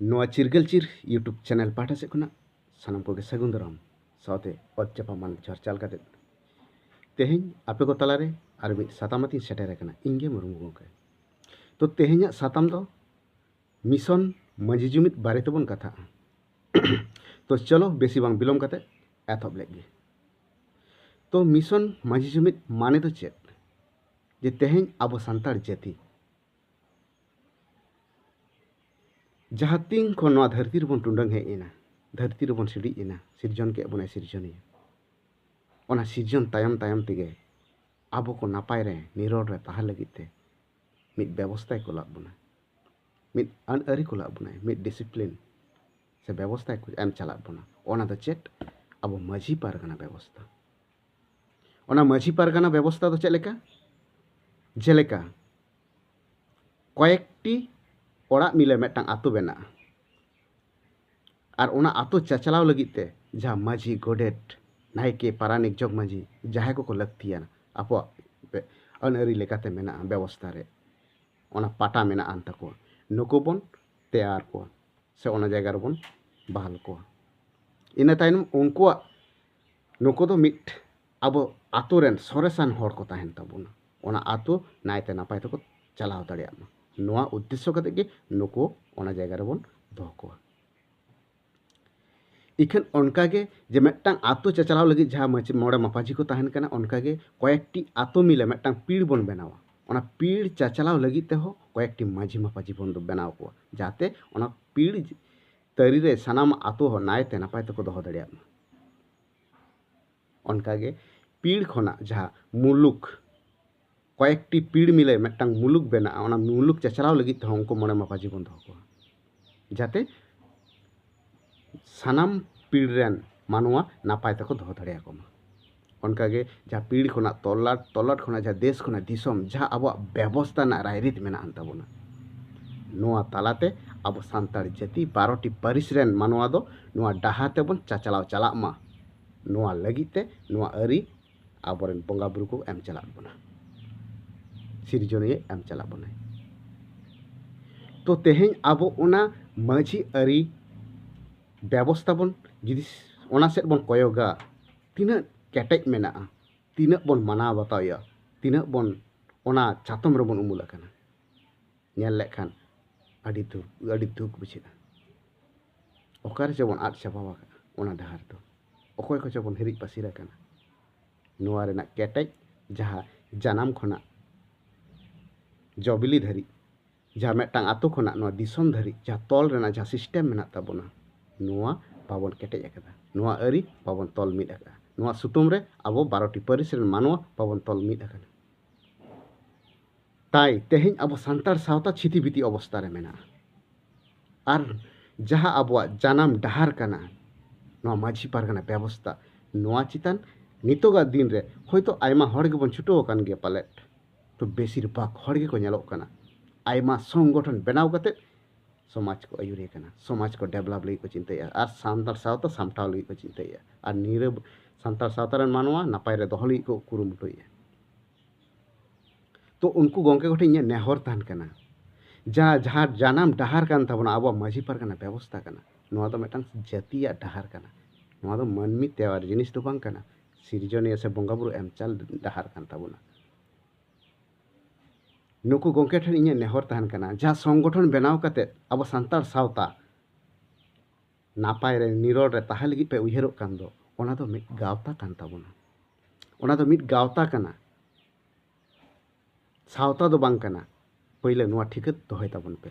ᱱᱚᱣᱟ ᱪᱤᱨᱜᱟᱹᱞᱪᱤᱨ YouTube channel ᱯᱟᱦᱴᱟ ᱥᱮᱫ ᱠᱷᱚᱱᱟᱜ ᱥᱟᱱᱟᱢ ᱠᱚᱜᱮ ᱥᱟᱹᱜᱩᱱ ᱫᱟᱨᱟᱢ ᱥᱟᱶᱛᱮ ᱚᱛ ᱪᱟᱯᱟᱢᱟᱱ ᱪᱟᱨᱪᱟᱞ ᱠᱟᱛᱮᱫ ᱛᱮᱦᱮᱧ ᱟᱯᱮ ᱠᱚ ᱛᱟᱞᱟᱨᱮ ᱟᱨ ᱢᱤᱫ ᱥᱟᱛᱟᱢ ᱟᱛᱤᱧ ᱥᱮᱴᱮᱨ ᱟᱠᱟᱱᱟ ᱤᱧᱜᱮ ᱢᱩᱨᱢᱩ ᱜᱚᱢᱠᱮ ᱛᱚ ᱛᱮᱦᱮᱧᱟᱜ ᱥᱟᱛᱟᱢ ᱫᱚ ᱢᱤᱥᱚᱱ ᱢᱟᱹᱡᱷᱤ ᱡᱩᱢᱤᱫ ᱵᱟᱨᱮ ᱛᱮᱵᱚᱱ ᱠᱟᱛᱷᱟᱜᱼᱟ ᱛᱚ ᱪᱚᱞᱚ ᱵᱮᱥᱤ ᱵᱟᱝ ᱵᱤᱞᱚᱢ ᱠᱟᱛᱮᱫ ᱮᱛᱚᱦᱚᱵ ᱞᱮᱫ ᱜᱮ ᱛᱚ ᱢᱤᱥᱚᱱ ᱢᱟᱹᱡᱷᱤ ᱡᱩᱢᱤᱫ ᱢᱟᱱᱮ ᱫᱚ ᱪᱮᱫ ᱡᱮ ᱛᱮᱦᱮᱧ ᱟᱵᱚ ᱥᱟᱱᱛᱟᱲ ᱡᱟᱹᱛᱤ जहाँ तीन धरती बन टूडंग हेना धरती बन सीढ़ीना सिरजन के बोना सिरजनिया सिरजन तायम तायम तगे अब को नपाय निरड़े तहार व्यवस्था को लाभ बोना मिट आनारी को लाभ बोना मिट डिसिप्लिन से व्यवस्था को एम चला बोना चेट अब माझी पारगाना व्यवस्था और माझी पारगाना व्यवस्था तो चलका जेलेका कैकटी ᱚᱲᱟᱜ মিলে ᱢᱤᱫᱴᱟᱝ ᱟᱛᱳ ᱵᱮᱱᱟᱜᱼᱟ ᱟᱨ ᱚᱱᱟ ᱟᱛᱳ ᱪᱟᱪᱞᱟᱣ ᱞᱟᱹᱜᱤᱫ ᱛᱮ ᱡᱟᱦᱟᱸ ᱢᱟᱹᱡᱷᱤ ᱜᱚᱰᱮᱛ ᱱᱟᱭᱠᱮ ᱯᱟᱨᱟᱱᱤᱠ ᱡᱚᱜᱽ ᱢᱟᱹᱡᱷᱤ ᱡᱟᱦᱟᱸᱭ ᱠᱚᱠᱚ ᱞᱟᱹᱠᱛᱤᱭᱟᱱ ᱟᱵᱚᱣᱟᱜ ᱟᱹᱱ ᱟᱹᱨᱤ ᱞᱮᱠᱟᱛᱮ ᱢᱮᱱᱟᱜᱼᱟ ᱵᱮᱵᱚᱥᱛᱷᱟ ᱨᱮ ᱚᱱᱟ ᱯᱟᱴᱟ ᱢᱮᱱᱟᱜ ᱟᱱ ᱛᱟᱠᱚᱣᱟ ᱱᱩᱠᱩ ᱵᱚᱱ ᱛᱮᱭᱟᱨ ᱠᱚᱣᱟ ᱥᱮ ᱚᱱᱟ ᱡᱟᱭᱜᱟ ᱨᱮᱵᱚᱱ ᱵᱟᱦᱟᱞ ᱠᱚᱣᱟ ᱤᱱᱟᱹ ᱛᱟᱭᱱᱚᱢ ᱩᱱᱠᱩᱣᱟᱜ ᱱᱩᱠᱩ ᱫᱚ ᱢᱤᱫ ᱟᱵᱚ ᱟᱛᱳ ᱨᱮᱱ ᱥᱚᱨᱮᱥᱟᱱ ᱦᱚᱲ ᱠᱚ ᱛᱟᱦᱮᱱ ᱛᱟᱵᱚᱱᱟ ᱚᱱᱟ ᱟᱛᱳ ᱱᱟᱭᱛᱮ ᱱᱟᱯᱟᱭ ᱛᱮᱠᱚ ᱪᱟᱞᱟᱣ ᱫᱟᱲᱮᱭᱟᱜ ᱢᱟ ᱱᱚᱣᱟ ᱩᱫᱽᱫᱮᱥᱥᱚ ᱠᱟᱛᱮ ᱜᱮ ᱱᱩᱠᱩ ᱚᱱᱟ ᱡᱟᱭᱜᱟ ᱨᱮᱵᱚᱱ ᱫᱚᱦᱚ ᱠᱚᱣᱟ ᱤᱠᱷᱟᱹᱱ ᱚᱱᱠᱟᱜᱮ ᱡᱮ ᱢᱤᱫᱴᱟᱝ ᱟᱛᱳ ᱪᱟᱪᱞᱟᱣ ᱞᱟᱹᱜᱤᱫ ᱡᱟᱦᱟᱸ ᱢᱟᱹᱡᱷᱤ ᱢᱚᱬᱮ ᱢᱟᱯᱟᱡᱷᱤ ᱠᱚ ᱛᱟᱦᱮᱱ ᱠᱟᱱᱟ ᱚᱱᱠᱟᱜᱮ ᱠᱚᱭᱮᱠᱴᱤ ᱟᱛᱳ ᱢᱤᱞᱮ ᱢᱤᱫᱴᱟᱝ ᱯᱤᱲ ᱵᱚᱱ ᱵᱮᱱᱟᱣᱟ ᱚᱱᱟ ᱯᱤᱲ ᱪᱟᱪᱞᱟᱣ ᱞᱟᱹᱜᱤᱫ ᱛᱮᱦᱚᱸ ᱠᱚᱭᱮᱠᱴᱤ ᱢᱟᱹᱡᱷᱤ ᱢᱟᱯᱟᱡᱷᱤ ᱵᱚᱱ ᱵᱮᱱᱟᱣ ᱠᱚᱣᱟ ᱡᱟᱛᱮ ᱚᱱᱟ ᱯᱤᱲ ᱛᱟᱹᱨᱤ ᱨᱮ ᱥᱟᱱᱟᱢ ᱟᱛᱳ ᱦᱚᱸ ᱱᱟᱭᱛᱮ ᱱᱟᱯᱟᱭ ᱛᱮᱠᱚ ᱫᱚᱦᱚ ᱫᱟᱲᱮᱭᱟᱜ ᱢᱟ ᱚᱱᱠᱟᱜᱮ ᱯᱤᱲ ᱠᱷᱚᱱᱟᱜ ᱡᱟᱦᱟᱸ ᱢᱩᱞᱩᱠ ᱠᱚᱭᱮᱠᱴᱤ ᱯᱤᱲᱢᱤᱞᱮ ᱢᱤᱫᱴᱟᱝ ᱢᱩᱞᱩᱠ ᱵᱮᱱᱟᱜᱼᱟ ᱚᱱᱟ ᱢᱩᱞᱩᱠ ᱪᱟᱪᱞᱟᱣ ᱞᱟᱹᱜᱤᱫ ᱛᱮᱦᱚᱸ ᱩᱱᱠᱩ ᱢᱚᱬᱮ ᱢᱟᱯᱟᱡᱤ ᱵᱚᱱ ᱫᱚᱦᱚ ᱠᱚᱣᱟ ᱡᱟᱛᱮ ᱥᱟᱱᱟᱢ ᱯᱤᱲ ᱨᱮᱱ ᱢᱟᱱᱣᱟ ᱱᱟᱯᱟᱭ ᱛᱮᱠᱚ ᱫᱚᱦᱚ ᱫᱟᱲᱮᱭᱟᱠᱚ ᱢᱟ ᱚᱱᱠᱟᱜᱮ ᱡᱟᱦᱟᱸ ᱯᱤᱲ ᱠᱷᱚᱱᱟᱜ ᱛᱚᱞᱟᱴ ᱛᱚᱞᱟᱴ ᱠᱷᱚᱱᱟᱜ ᱡᱟᱦᱟᱸ ᱫᱮᱥ ᱠᱷᱚᱱᱟᱜ ᱫᱤᱥᱚᱢ ᱡᱟᱦᱟᱸ ᱟᱵᱚᱣᱟᱜ ᱵᱮᱵᱚᱥᱛᱟ ᱨᱮᱱᱟᱜ ᱨᱟᱭᱨᱤᱛ ᱢᱮᱱᱟᱜᱼᱟᱱ ᱛᱟᱵᱚᱱᱟ ᱱᱚᱣᱟ ᱛᱟᱞᱟᱛᱮ ᱟᱵᱚ ᱥᱟᱱᱛᱟᱲ ᱡᱟᱹᱛᱤ ᱵᱟᱨᱚᱴᱤ ᱯᱟᱹᱨᱤᱥ ᱨᱮᱱ ᱢᱟᱱᱣᱟ ᱫᱚ ᱱᱚᱣᱟ ᱰᱟᱦᱟᱨ ᱛᱮᱵᱚᱱ ᱪᱟᱪᱞᱟᱣ ᱪᱟᱞᱟᱜ ᱢᱟ ᱱᱚᱣᱟ ᱞᱟᱹᱜᱤᱫ ᱛᱮ ᱱᱚᱣᱟ ᱟᱹᱨᱤ ᱟᱵᱚᱨᱮᱱ ᱵᱚᱸᱜᱟ ᱵᱩᱨᱩ ᱠᱚ ᱮᱢ ᱪᱟᱞᱟᱜ ᱵᱚᱱᱟ ᱥᱤᱨᱡᱚᱱᱤᱭᱟᱹ ᱮᱢ ᱪᱟᱞᱟᱜ ᱵᱚᱱᱟᱭ ᱛᱚ ᱛᱮᱦᱮᱧ ᱟᱵᱚ ᱚᱱᱟ ᱢᱟᱹᱡᱷᱤ ᱟᱹᱨᱤ ᱵᱮᱵᱚᱥᱛᱷᱟ ᱵᱚᱱ ᱡᱩᱫᱤ ᱚᱱᱟ ᱥᱮᱫ ᱵᱚᱱ ᱠᱚᱭᱚᱜᱟ ᱛᱤᱱᱟᱹᱜ ᱠᱮᱴᱮᱡ ᱢᱮᱱᱟᱜᱼᱟ ᱛᱤᱱᱟᱹᱜ ᱵᱚᱱ ᱢᱟᱱᱟᱣ ᱵᱟᱛᱟᱣᱮᱜᱼᱟ ᱛᱤᱱᱟᱹᱜ ᱵᱚᱱ ᱚᱱᱟ ᱪᱟᱛᱚᱢ ᱨᱮᱵᱚᱱ ᱩᱢᱩᱞ ᱟᱠᱟᱱᱟ ᱧᱮᱞ ᱞᱮᱠᱷᱟᱱ ᱟᱹᱰᱤ ᱫᱩᱠ ᱟᱹᱰᱤ ᱫᱩᱠ ᱵᱩᱡᱷᱟᱹᱜᱼᱟ ᱚᱠᱟᱨᱮ ᱪᱚ ᱵᱚᱱ ᱟᱫ ᱪᱟᱵᱟ ᱟᱠᱟᱫᱟ ᱚᱱᱟ ᱰᱟᱦᱟᱨ ᱫᱚ ᱚᱠᱚᱭ ᱠᱚ ᱪᱚ ᱵᱚᱱ ᱦᱤᱨᱤᱡ ᱯᱟᱹᱥᱤᱨ ᱟᱠᱟᱱᱟ ᱱᱚᱣᱟ ᱨᱮᱱᱟᱜ ᱠᱮᱴᱮᱡ ᱡᱟᱦᱟᱸ ᱡᱟᱱᱟᱢ ᱠᱷᱚᱱᱟᱜ ᱡᱚ ᱵᱤᱞᱤ ᱫᱷᱟᱹᱨᱤᱡ ᱡᱟᱦᱟᱸ ᱢᱤᱫᱴᱟᱝ ᱟᱛᱳ ᱠᱷᱚᱱᱟᱜ ᱱᱚᱣᱟ ᱫᱤᱥᱚᱢ ᱫᱷᱟᱹᱨᱤᱡ ᱡᱟᱦᱟᱸ ᱛᱚᱞ ᱨᱮᱱᱟᱜ ᱡᱟᱦᱟᱸ ᱥᱤᱥᱴᱮᱢ ᱢᱮᱱᱟᱜ ᱛᱟᱵᱚᱱᱟ ᱱᱚᱣᱟ ᱵᱟᱵᱚᱱ ᱠᱮᱴᱮᱡ ᱟᱠᱟᱫᱟ ᱱᱚᱣᱟ ᱟᱹᱨᱤ ᱵᱟᱵᱚᱱ ᱛᱚᱞ ᱢᱤᱫ ᱟᱠᱟᱫᱟ ᱱᱚᱣᱟ ᱥᱩᱛᱟᱹᱢ ᱨᱮ ᱟᱵᱚ ᱵᱟᱨᱚᱴᱤ ᱯᱟᱹᱨᱤᱥ ᱨᱮᱱ ᱢᱟᱱᱣᱟ ᱵᱟᱵᱚᱱ ᱛᱚᱞ ᱢᱤᱫ ᱟᱠᱟᱱᱟ তাই তেহেᱧ আবো সান্তার সাওতা ছিতিবিতি অবস্থারে মেনা আর যাহা আবোয়া জানাম ডাহার কানা নয়া মাঝি পারগানা ব্যবস্থা নয়া চিতান নিতগা দিন রে হয়তো আইমা হড় গেবন ছুটো কান গে পালেট ᱛᱚ ᱵᱮᱥᱤᱨ ᱵᱷᱟᱜᱽ ᱦᱚᱲ ᱜᱮᱠᱚ ᱧᱮᱞᱚᱜ ᱠᱟᱱᱟ ᱟᱭᱢᱟ ᱥᱚᱝᱜᱚᱴᱷᱚᱱ ᱵᱮᱱᱟᱣ ᱠᱟᱛᱮᱫ ᱥᱚᱢᱟᱡᱽ ᱠᱚ ᱟᱹᱭᱩᱨᱮ ᱠᱟᱱᱟ ᱥᱚᱢᱟᱡᱽ ᱠᱚ ᱰᱮᱵᱷᱞᱚᱯ ᱞᱟᱹᱜᱤᱫ ᱠᱚ ᱪᱤᱱᱛᱟᱹᱭᱮᱫᱼᱟ ᱟᱨ ᱥᱟᱱᱛᱟᱲ ᱥᱟᱶᱛᱟ ᱥᱟᱢᱴᱟᱣ ᱞᱟᱹᱜᱤᱫ ᱠᱚ ᱪᱤᱱᱛᱟᱹᱭᱮᱫᱼᱟ ᱟᱨ ᱱᱤᱨᱟᱹ ᱥᱟᱱᱛᱟᱲ ᱥᱟᱶᱛᱟ ᱨᱮᱱ ᱢᱟᱱᱣᱟ ᱱᱟᱯᱟᱭ ᱨᱮ ᱫᱚᱦᱚ ᱞᱟᱹᱜᱤᱫ ᱠᱚ ᱠᱩᱨᱩᱢᱩᱴᱩᱭᱮᱫᱼᱟ ᱛᱚ ᱩᱱᱠᱩ ᱜᱚᱝᱠᱮ ᱠᱚᱴᱷᱮᱱ ᱤᱧᱟᱹᱜ ᱱᱮᱦᱚᱨ ᱛᱟᱦᱮᱱ ᱠᱟᱱᱟ ᱡᱟᱦᱟᱸ ᱡᱟᱦᱟᱸ ᱡᱟᱱᱟᱢ ᱰᱟᱦᱟᱨ ᱠᱟᱱ ᱛᱟᱵᱚᱱᱟ ᱟᱵᱚᱣᱟᱜ ᱢᱟᱹᱡᱷᱤ ᱯᱟᱨᱜᱟᱱᱟ ᱵᱮᱵᱚᱥᱛᱷᱟ ᱠᱟᱱᱟ ᱱᱚᱣᱟ ᱫᱚ ᱢᱤᱫᱴᱟᱝ ᱡᱟᱹᱛᱤᱭᱟᱜ ᱰᱟᱦᱟᱨ ᱠᱟᱱᱟ ᱱᱚᱣᱟ ᱫᱚ ᱢᱟᱹᱱᱢᱤ ᱛᱮᱣᱟᱨ ᱡᱤᱱᱤᱥ ᱫᱚ ᱵᱟᱝ ᱠᱟᱱᱟ ᱥᱤᱨᱡᱚᱱᱤᱭᱟᱹ ᱥᱮ ᱵᱚᱸᱜᱟ ᱵᱩᱨᱩ ᱮᱢ ᱪᱟᱞ ᱰᱟᱦᱟᱨ ᱠᱟᱱ ᱛᱟᱵᱚᱱᱟ ᱱᱩᱠᱩ ᱜᱚᱝᱠᱮ ᱴᱷᱮᱱ ᱤᱧᱟᱹᱜ ᱱᱮᱦᱚᱨ ᱛᱟᱦᱮᱱ ᱠᱟᱱᱟ ᱡᱟᱦᱟᱸ ᱥᱚᱝᱜᱚᱴᱷᱚᱱ ᱵᱮᱱᱟᱣ ᱠᱟᱛᱮᱫ ᱟᱵᱚ ᱥᱟᱱᱛᱟᱲ ᱥᱟᱶᱛᱟ ᱱᱟᱯᱟᱭ ᱨᱮ ᱱᱤᱨᱚᱲ ᱨᱮ ᱛᱟᱦᱮᱸ ᱞᱟᱹᱜᱤᱫ ᱯᱮ ᱩᱭᱦᱟᱹᱨᱚᱜ ᱠᱟᱱ ᱫᱚ ᱚᱱᱟ ᱫᱚ ᱢᱤᱫ ᱜᱟᱶᱛᱟ ᱠᱟᱱ ᱛᱟᱵᱚᱱᱟ ᱚᱱᱟ ᱫᱚ ᱢᱤᱫ ᱜᱟᱶᱛᱟ ᱠᱟᱱᱟ ᱥᱟᱶᱛᱟ ᱫᱚ ᱵᱟᱝ ᱠᱟᱱᱟ ᱯᱳᱭᱞᱳ ᱱᱚᱣᱟ ᱴᱷᱤᱠᱟᱹ ᱫᱚᱦᱚᱭ ᱛᱟᱵᱚᱱ ᱯᱮ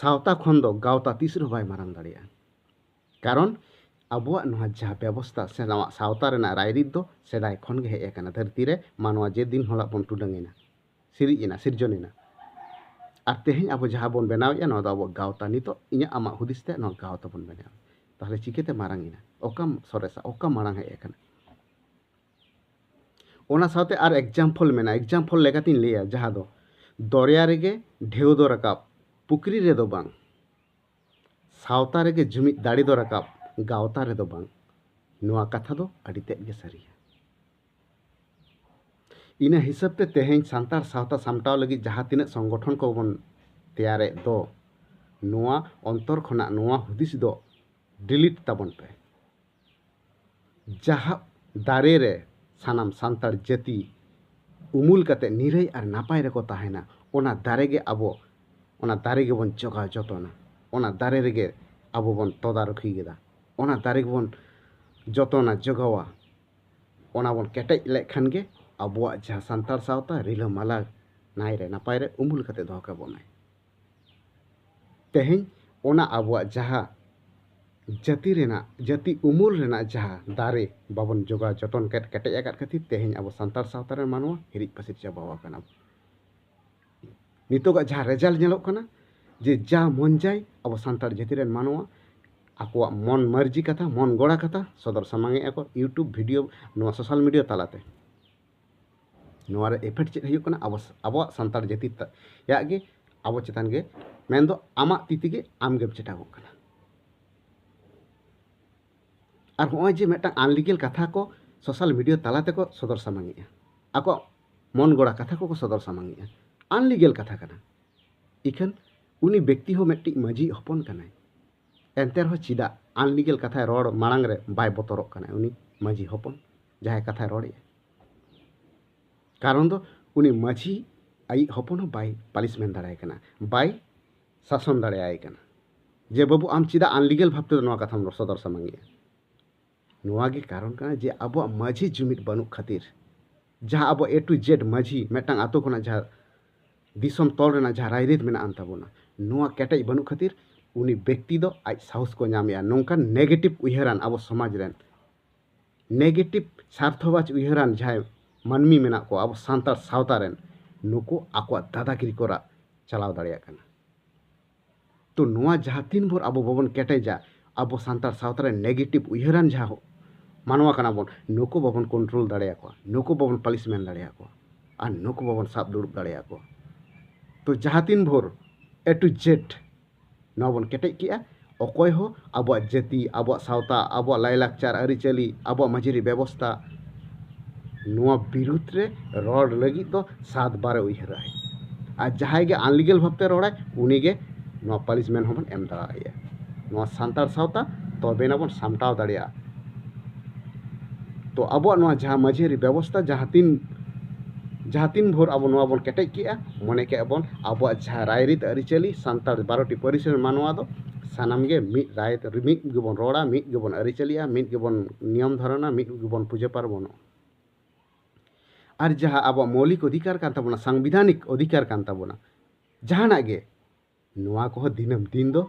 ᱥᱟᱶᱛᱟ ᱠᱷᱚᱱ ᱫᱚ ᱜᱟᱶᱛᱟ ᱛᱤᱥ ᱨᱮᱦᱚᱸ ᱵᱟᱭ ᱢᱟᱨᱟᱝ ᱫᱟᱲᱮᱭᱟᱜᱼᱟ ᱠᱟᱨᱚᱱ ᱟᱵᱚᱣᱟᱜ ᱱᱚᱣᱟ ᱡᱟᱦᱟᱸ ᱵᱮᱵᱚᱥᱛᱷᱟ ᱥᱮ ᱱᱚᱣᱟ ᱥᱟᱶᱛᱟ ᱨᱮᱱᱟᱜ ᱨᱟᱭᱨᱤᱛ ᱫᱚ ᱥᱮᱫᱟᱭ ᱠᱷᱚᱱ ᱜᱮ ᱦᱮᱡ ᱟᱠᱟᱱᱟ ᱫᱷᱟᱹᱨᱛᱤ ᱨᱮ ᱢᱟᱱᱣᱟ ᱡᱮ ᱫᱤᱱ ᱦᱚᱲᱟᱜ ᱵᱚᱱ ᱴᱩᱰᱟᱹᱝ ᱮᱱᱟ ᱥᱤᱨᱤᱡ ᱮᱱᱟ ᱥᱤᱨᱡᱚᱱ ᱮᱱᱟ ᱟᱨ ᱛᱮᱦᱮᱧ ᱟᱵᱚ ᱡᱟᱦᱟᱸ ᱵᱚᱱ ᱵᱮᱱᱟᱣᱮᱫᱼᱟ ᱱᱚᱣᱟ ᱫᱚ ᱟᱵᱚᱣᱟᱜ ᱜᱟᱶᱛᱟ ᱱᱤᱛᱚᱜ ᱤᱧᱟᱹᱜ ᱟᱢᱟᱜ ᱦᱩᱫᱤᱥ ᱛᱮ ᱱᱚᱣᱟ ᱜᱟᱶᱛᱟ ᱵᱚᱱ ᱵᱮᱱᱟᱣᱟ ᱛᱟᱦᱚᱞᱮ ᱪᱤᱠᱟᱹᱛᱮ ᱢᱟᱨᱟᱝ ᱮᱱᱟ ᱚᱠᱟ ᱥᱚᱨᱮᱥᱟ ᱚᱠᱟ ᱢᱟᱲᱟᱝ ᱦᱮᱡ ᱟᱠᱟᱱᱟ ᱚᱱᱟ ᱥᱟᱶᱛᱮ ᱟᱨ ᱮᱠᱡᱟᱢᱯᱚᱞ ᱢᱮᱱᱟᱜᱼᱟ ᱮᱠᱡᱟᱢᱯᱚᱞ ᱞᱮᱠᱟᱛᱤᱧ ᱞᱟᱹᱭᱟ ᱡᱟᱦᱟᱸ ᱫᱚ ᱫᱚᱨᱭᱟ ᱨᱮᱜᱮ ঢেউ ᱫᱚ ᱨᱟᱠᱟᱵ ᱯᱩᱠᱷᱨᱤ ᱨᱮᱫᱚ ᱵᱟᱝ ᱥᱟᱶᱛᱟ ᱨᱮᱜᱮ ᱡᱩᱢᱤᱫ ᱫᱟᱲᱮ ᱫᱚ ᱨᱟᱠᱟᱵ ᱜᱟᱶᱛᱟ ᱨᱮᱫᱚ ᱵᱟᱝ ᱱᱚᱣᱟ ᱠᱟᱛᱷᱟ ᱫᱚ ᱟᱹᱰᱤ ᱛᱮᱫ ᱜᱮ ᱥᱟᱹᱨᱤᱭᱟ ᱤᱱᱟᱹ ᱦᱤᱥᱟᱹᱵ ᱛᱮ ᱛᱮᱦᱮᱧ ᱥᱟᱱᱛᱟᱲ ᱥᱟᱶᱛᱟ ᱥᱟᱢᱴᱟᱣ ᱞᱟᱹᱜᱤᱫ ᱡᱟᱦᱟᱸ ᱛᱤᱱᱟᱹᱜ ᱥᱚᱝᱜᱚᱴᱷᱚᱱ ᱠᱚᱵᱚᱱ ᱛᱮᱭᱟᱨᱮᱫ ᱫᱚ ᱱᱚᱣᱟ ᱚᱱᱛᱚᱨ ᱠᱷᱚᱱᱟᱜ ᱱᱚᱣᱟ ᱦᱩᱫᱤᱥ ᱫᱚ ᱰᱤᱞᱤᱴ ᱛᱟᱵᱚᱱ ᱯᱮ ᱡᱟᱦᱟᱸ ᱫᱟᱨᱮ ᱨᱮ ᱥᱟᱱᱟᱢ ᱥᱟᱱᱛᱟᱲ ᱡᱟᱹᱛᱤ ᱩᱢᱩᱞ ᱠᱟᱛᱮ ᱱᱤᱨᱟᱹᱭ ᱟᱨ ᱱᱟᱯᱟᱭ ᱨᱮᱠᱚ ᱛᱟᱦᱮᱱᱟ ᱚᱱᱟ ᱫᱟᱨᱮ ᱜᱮ ᱟᱵᱚ ᱚᱱᱟ ᱫᱟᱨᱮ ᱜᱮᱵᱚᱱ ᱡᱚᱜᱟᱣ ᱡᱚᱛᱚᱱᱟ ᱚᱱᱟ ᱫᱟᱨᱮ ᱨᱮᱜᱮ ᱟᱵᱚ ᱵᱚᱱ ᱛᱚᱫᱟᱨᱚᱠᱤ ᱠᱮᱫᱟ ᱚᱱᱟ ᱫᱟᱨᱮ ᱜᱮᱵᱚᱱ ᱡᱚᱛᱚᱱᱟ ᱡᱚᱜᱟᱣᱟ ᱚᱱᱟ ᱵᱚᱱ ᱠᱮᱴᱮᱡ ᱞᱮᱠᱷᱟᱱ ᱜᱮ ᱟᱵᱚᱣᱟᱜ ᱡᱟᱦᱟᱸ ᱥᱟᱱᱛᱟᱲ ᱥᱟᱶᱛᱟ ᱨᱤᱞᱟᱹᱢᱟᱞᱟ ᱱᱟᱭᱨᱮ ᱱᱟᱯᱟᱭ ᱨᱮ ᱩᱢᱩᱞ ᱠᱟᱛᱮ ᱫᱚᱦᱚ ᱠᱟᱵᱚᱱᱟᱭ ᱛᱮᱦᱮᱧ ᱚᱱᱟ ᱟᱵᱚᱣᱟᱜ ᱡᱟᱦᱟᱸ ᱡᱟᱹᱛᱤ ᱨᱮᱱᱟᱜ ᱡᱟᱹᱛᱤ ᱩᱢᱩᱞ ᱨᱮᱱᱟᱜ ᱡᱟᱦᱟᱸ ᱫᱟᱨᱮ ᱵᱟᱵᱚᱱ ᱡᱚᱜᱟᱣ ᱡᱚᱛᱚᱱ ᱠᱮᱴ ᱠᱮᱴᱮᱡ ᱟᱠᱟᱫ ᱠᱷᱟᱹᱛᱤᱨ ᱛᱮᱦᱮᱧ ᱟᱵᱚ ᱥᱟᱱᱛᱟᱲ ᱥᱟᱶᱛᱟ ᱨᱮᱱ ᱢᱟᱱᱣᱟ ᱦᱤᱨᱤᱡ ᱯᱟᱹᱥᱤᱨ ᱪᱟᱵᱟᱣ ᱟᱠᱟᱱᱟ ᱱᱤᱛᱚᱜᱟᱜ ᱡᱟᱦᱟᱸ ᱨᱮᱡᱟᱞ ᱧᱮᱞᱚᱜ ᱠᱟᱱᱟ ᱡᱮ ᱡᱟ ᱢᱚᱱ ᱡᱟᱭ ᱟᱵᱚ ᱥᱟᱱᱛᱟᱲ ᱡᱟᱹᱛᱤ ᱨᱮᱱ ᱢᱟᱱᱣᱟ ᱟᱠᱚᱣᱟᱜ ᱢᱚᱱ ᱢᱟᱨᱡᱤ ᱠᱟᱛᱷᱟ ᱢᱚᱱ ᱜᱚᱲᱟ ᱠᱟᱛᱷᱟ ᱥᱚᱫᱚᱨ ᱥᱟᱢᱟᱝ ᱮᱜᱼᱟ ᱠᱚ ᱤᱭᱩᱴᱩᱵᱽ ᱵᱷᱤᱰᱤᱭᱳ ᱱᱚᱣᱟ ᱥᱳᱥᱟᱞ ᱢᱤᱰᱤᱭᱟ ᱛᱟᱞᱟᱛᱮ नारे एफेक्ट चेना अब अब सानार जी ये अब चितानगे मन आम तीतिगे आमगे चेटागो और हों जे मिट्ट आनलिगल कथा को सोशल मीडिया तलाते को सदर सामांगे आको मन गड़ा कथा को सदर सामांगे आनलिगल कथा कर इखन उन्नी व्यक्ति मिट्टी माझी हपन एनते चेदा आनलिगल कथा रड़ मांग बतर माझी हपन जहाँ कथा रड़े ᱠᱟᱨᱚᱱ ᱫᱚ ᱩᱱᱤ ᱢᱟᱺᱡᱷᱤ ᱟᱭᱤᱡ ᱦᱚᱯᱚᱱ ᱦᱚᱸ ᱵᱟᱭ ᱯᱟᱞᱤᱥᱢᱮᱱᱴ ᱫᱟᱲᱮᱭᱟᱭ ᱠᱟᱱᱟ ᱵᱟᱭ ᱥᱟᱥᱚᱱ ᱫᱟᱲᱮᱭᱟᱭ ᱠᱟᱱᱟ ᱡᱮ ᱵᱟᱹᱵᱩ ᱟᱢ ᱪᱮᱫᱟᱜ ᱟᱱᱞᱤᱜᱮᱞ ᱵᱷᱟᱵᱛᱮ ᱱᱚᱣᱟ ᱠᱟᱛᱷᱟᱢ ᱥᱚᱫᱚᱨ ᱥᱟᱢᱟᱝᱮᱜᱼᱟ ᱱᱚᱣᱟ ᱜᱮ ᱠᱟᱨᱚᱱ ᱠᱟᱱᱟ ᱡᱮ ᱟᱵᱚᱣᱟᱜ ᱢᱟᱺᱡᱷᱤ ᱡᱩᱢᱤᱫ ᱵᱟᱹᱱᱩᱜ ᱠᱷᱟᱹᱛᱤᱨ ᱡᱟᱦᱟᱸ ᱟᱵᱚ ᱮ ᱴᱩ ᱡᱮᱰ ᱢᱟᱺᱡᱷᱤ ᱢᱤᱫᱴᱟᱝ ᱟᱛᱳ ᱠᱷᱚᱱᱟᱜ ᱡᱟᱦᱟᱸ ᱫᱤᱥᱚᱢ ᱛᱚᱞ ᱨᱮᱱᱟᱜ ᱡᱟᱦᱟᱸ ᱨᱟᱭᱨᱤᱛ ᱢᱮᱱᱟᱜᱼᱟᱱ ᱛᱟᱵᱚᱱᱟ ᱱᱚᱣᱟ ᱠᱮᱴᱮᱡ ᱵᱟᱹᱱᱩᱜ ᱠᱷᱟᱹᱛᱤᱨ ᱩᱱᱤ ᱵᱮᱠᱛᱤ ᱫᱚ ᱟᱡ ᱥᱟᱦᱚᱥ ᱠᱚ ᱧᱟᱢᱮᱜᱼᱟ ᱱᱚᱝᱠᱟᱱ ᱱᱮᱜᱮᱴᱤᱵᱽ ᱩᱭᱦᱟᱹᱨᱟᱱ ᱟᱵᱚ ᱥᱚᱢᱟᱡᱽ ᱨᱮᱱ ᱱᱮᱜᱮᱴᱤᱵᱽ ᱥᱟᱨᱛᱷᱚᱵᱟᱡᱽ ᱩᱭᱦᱟᱹᱨᱟᱱ ᱡᱟᱦᱟᱸᱭ ᱢᱟᱹᱱᱢᱤ ᱢᱮᱱᱟᱜ ᱠᱚᱣᱟ ᱟᱵᱚ ᱥᱟᱱᱛᱟᱲ ᱥᱟᱶᱛᱟ ᱨᱮᱱ ᱱᱩᱠᱩ ᱟᱠᱚᱣᱟᱜ ᱫᱟᱫᱟᱜᱤᱨᱤ ᱠᱚ ᱪᱟᱞᱟᱣ ᱫᱟᱲᱮᱭᱟᱜ ᱠᱟᱱᱟ ᱛᱚ ᱱᱚᱣᱟ ᱡᱟᱦᱟᱸ ᱛᱤᱱ ᱵᱷᱳᱨ ᱟᱵᱚ ᱵᱟᱵᱚᱱ ᱠᱮᱴᱮᱡᱟ ᱟᱵᱚ ᱥᱟᱱᱛᱟᱲ ᱥᱟᱶᱛᱟ ᱨᱮ ᱱᱮᱜᱮᱴᱤᱵᱷ ᱩᱭᱦᱟᱹᱨᱟᱱ ᱡᱟᱦᱟᱸ ᱢᱟᱱᱣᱟ ᱠᱟᱱᱟ ᱵᱚᱱ ᱱᱩᱠᱩ ᱵᱟᱵᱚᱱ ᱠᱚᱱᱴᱨᱳᱞ ᱫᱟᱲᱮᱭᱟᱠᱚᱣᱟ ᱱᱩᱠᱩ ᱵᱟᱵᱚᱱ ᱯᱟᱞᱤᱥᱢᱮᱱ ᱫᱟᱲᱮᱭᱟᱠᱚᱣᱟ ᱟᱨ ᱱᱩᱠᱩ ᱵᱟᱵᱚᱱ ᱥᱟᱵ ᱫᱩᱲᱩᱵ ᱫᱟᱲᱮᱭᱟᱠᱚᱣᱟ ᱛᱚ ᱡᱟᱦᱟᱸ ᱛᱤᱱ ᱵᱷᱳᱨ ᱮ ᱴᱩ ᱡᱮᱰ ᱱᱚᱣᱟ ᱵᱚᱱ ᱠᱮᱴᱮᱡ ᱠᱮᱜᱼᱟ ᱚᱠᱚᱭ ᱦᱚᱸ ᱟᱵᱚᱣᱟᱜ ᱡᱟᱹᱛᱤ ᱟᱵᱚᱣᱟᱜ ᱥᱟᱶᱛᱟ ᱟᱵᱚᱣᱟᱜ ᱞᱟᱭᱼᱞᱟᱠᱪᱟᱨ ᱟᱹᱨᱤᱪᱟᱹᱞᱤ ᱟᱵᱚᱣᱟᱜ ᱢᱟᱹᱡᱷᱤᱨᱤ ᱵᱮᱵᱚᱥᱛᱷᱟ बिुदे रड लगी तो सात बारे उहर आए आज जहाँगे भावते रड़ा उनगे पालिस मेन एम दाड़े सानतार सावता तब तो सामटाव दाड़ा तो अब तो जहाँ माझे व्यवस्था, जहाँ तीन जहाँ तीन भोर अब बन कटे के मन के बन अब जहाँ राय आरीचाली सानतार बारोटी परिस मानवा सामगे मी राय रड़ा मीगे बन आरीचाली मीगे बन नियम धरना मीगे बन पूजा पार्वण ᱟᱨ ᱡᱟᱦᱟᱸ ᱟᱵᱚᱣᱟᱜ ᱢᱳᱞᱤᱠ ᱚᱫᱷᱤᱠᱟᱨ ᱠᱟᱱ ᱛᱟᱵᱚᱱᱟ ᱥᱟᱝᱵᱤᱫᱷᱟᱱᱤᱠ ᱚᱫᱷᱤᱠᱟᱨ ᱠᱟᱱ ᱛᱟᱵᱚᱱᱟ ᱡᱟᱦᱟᱱᱟᱜ ᱜᱮ ᱱᱚᱣᱟ ᱠᱚᱦᱚᱸ ᱫᱤᱱᱟᱹᱢ ᱫᱤᱱ ᱫᱚ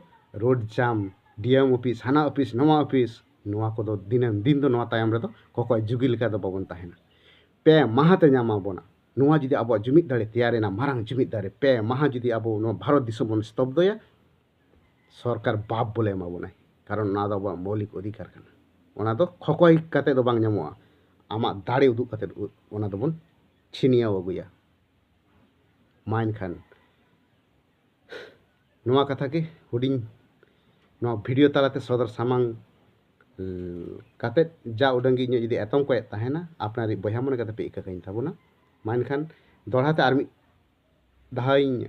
ᱨᱳᱰ ᱡᱟᱢ ᱰᱤᱮᱢ ᱚᱯᱷᱤᱥ ᱦᱟᱱᱟ ᱚᱯᱷᱤᱥ ᱱᱚᱣᱟ ᱚᱯᱷᱤᱥ ᱱᱚᱣᱟ ᱠᱚᱫᱚ ᱫᱤᱱᱟᱹᱢ ᱫᱤᱱ ᱫᱚ ᱱᱚᱣᱟ ᱛᱟᱭᱚᱢ ᱨᱮᱫᱚ ᱠᱚᱠᱚᱭ ᱡᱩᱜᱤ ᱞᱮᱠᱟ ᱫᱚ ᱵᱟᱵᱚᱱ ᱛᱟᱦᱮᱱᱟ ᱯᱮ ᱢᱟᱦᱟᱛᱮ ᱧᱟᱢᱟᱵᱚᱱᱟ ᱱᱚᱣᱟ ᱡᱩᱫᱤ ᱟᱵᱚᱣᱟᱜ ᱡᱩᱢᱤᱫ ᱫᱟᱲᱮ ᱛᱮᱭᱟᱨᱮᱱᱟ ᱢᱟᱨᱟᱝ ᱡᱩᱢᱤᱫ ᱫᱟᱲᱮ ᱯᱮ ᱢᱟᱦᱟ ᱡᱩᱫᱤ ᱟᱵᱚ ᱱᱚᱣᱟ ᱵᱷᱟᱨᱚᱛ ᱫᱤᱥᱚᱢ ᱵᱚᱱ ᱥᱛᱚᱵᱫᱚᱭᱟ ᱥᱚᱨᱠᱟᱨ ᱵᱟᱯ ᱵᱚᱞᱮ ᱮᱢᱟᱵᱚᱱᱟᱭ ᱠᱟᱨᱚᱱ ᱚᱱᱟ ᱫᱚ ᱟᱵᱚᱣᱟᱜ ᱢৌলিক ᱚᱫᱷᱤᱠᱟᱨ ᱠᱟᱱᱟ ᱚᱱᱟ ᱫᱚ ᱠᱷᱚᱠᱚᱭ ᱠᱟᱛᱮ ᱫᱚ ᱵᱟᱝ ᱧᱟᱢᱚᱜᱼᱟ ᱟᱢᱟᱜ ᱫᱟᱲᱮ ᱩᱫᱩᱜ ᱠᱟᱛᱮᱫ ᱚᱱᱟ ᱫᱚᱵᱚᱱ ᱪᱷᱤᱱᱭᱟᱹᱣ ᱟᱹᱜᱩᱭᱟ ᱢᱟ ᱮᱱᱠᱷᱟᱱ ᱱᱚᱣᱟ ᱠᱟᱛᱷᱟ ᱜᱮ ᱦᱩᱰᱤᱧ ᱱᱚᱣᱟ ᱵᱷᱤᱰᱤᱭᱳ ᱛᱟᱞᱟᱛᱮ ᱥᱚᱫᱚᱨ ᱥᱟᱢᱟᱝ ᱠᱟᱛᱮᱫ ᱡᱟ ᱩᱰᱟᱹᱝ ᱜᱮ ᱤᱧᱟᱹᱜ ᱡᱩᱫᱤ ᱮᱛᱚᱢ ᱠᱚᱭᱮᱫ ᱛᱟᱦᱮᱱᱟ ᱟᱯᱱᱟᱨᱤᱡ ᱵᱚᱭᱦᱟ ᱢᱚᱱᱮ ᱠᱟᱛᱮ ᱯᱮ ᱤᱠᱟᱹ ᱠᱟᱹᱧ ᱛᱟᱵᱚᱱᱟ ᱢᱟ ᱮᱱᱠᱷᱟᱱ ᱫᱚᱦᱲᱟᱛᱮ ᱟᱨ ᱢᱤᱫ ᱫᱷᱟᱣ ᱤᱧ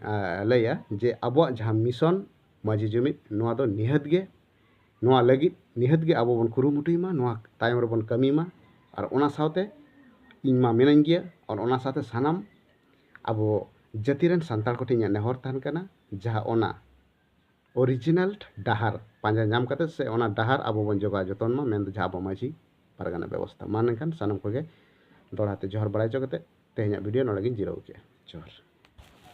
ᱞᱟᱹᱭᱟ ᱡᱮ ᱟᱵᱚᱣᱟᱜ ᱡᱟᱦᱟᱸ ᱢᱤᱥᱚᱱ ᱢᱟᱹᱡᱷᱤ ᱡᱩᱢᱤᱫ ᱱᱚᱣᱟ ᱫᱚ ᱱᱤᱦᱟᱹᱛ ᱜᱮ ᱱᱚᱣᱟ ᱞᱟᱹᱜᱤᱫ ᱱᱤᱦᱟᱹᱛ ᱜᱮ ᱟᱵᱚ ᱵᱚᱱ ᱠᱩᱨᱩᱢᱩᱴᱩᱭ ᱢᱟ ᱱᱚᱣᱟ ᱛᱟᱭᱚᱢ ᱨᱮᱵᱚᱱ ᱠᱟᱹᱢᱤ ᱢᱟ ᱟᱨ ᱚᱱᱟ ᱥᱟᱶᱛᱮ ᱤᱧ ᱢᱟ ᱢᱤᱱᱟᱹᱧ ᱜᱮᱭᱟ ᱟᱨ ᱚᱱᱟ ᱥᱟᱶᱛᱮ ᱥᱟᱱᱟᱢ ᱟᱵᱚ ᱡᱟᱹᱛᱤ ᱨᱮᱱ ᱥᱟᱱᱛᱟᱲ ᱠᱚᱴᱷᱮᱱ ᱤᱧᱟᱹᱜ ᱱᱮᱦᱚᱨ ᱛᱟᱦᱮᱱ ᱠᱟᱱᱟ ᱡᱟᱦᱟᱸ ᱚᱱᱟ ᱚᱨᱤᱡᱤᱱᱟᱞ ᱰᱟᱦᱟᱨ ᱯᱟᱸᱡᱟ ᱧᱟᱢ ᱠᱟᱛᱮ ᱥᱮ ᱚᱱᱟ ᱰᱟᱦᱟᱨ ᱟᱵᱚ ᱵᱚᱱ ᱡᱚᱜᱟᱣ ᱡᱚᱛᱚᱱ ᱢᱟ ᱢᱮᱱᱫᱚ ᱡᱟᱦᱟᱸ ᱟᱵᱚ ᱢᱟᱺᱡᱷᱤ ᱯᱟᱨᱜᱟᱱᱟ ᱵᱮᱵᱚᱥᱛᱷᱟ ᱢᱟ ᱮᱱᱠᱷᱟᱱ ᱥᱟᱱᱟᱢ ᱠᱚᱜᱮ ᱫᱚᱲᱦᱟᱛᱮ ᱡᱚᱦᱟᱨ ᱵᱟᱲᱟᱭ ᱦᱚᱪᱚ ᱠᱟᱛᱮ ᱛᱮᱦᱮᱧᱟᱜ ᱵᱷᱤᱰᱤᱭᱳ ᱱᱚᱰᱮᱜᱤᱧ ᱡᱤᱨᱟᱹᱣ ᱠᱮᱜᱼᱟ ᱡᱚᱦᱟᱨ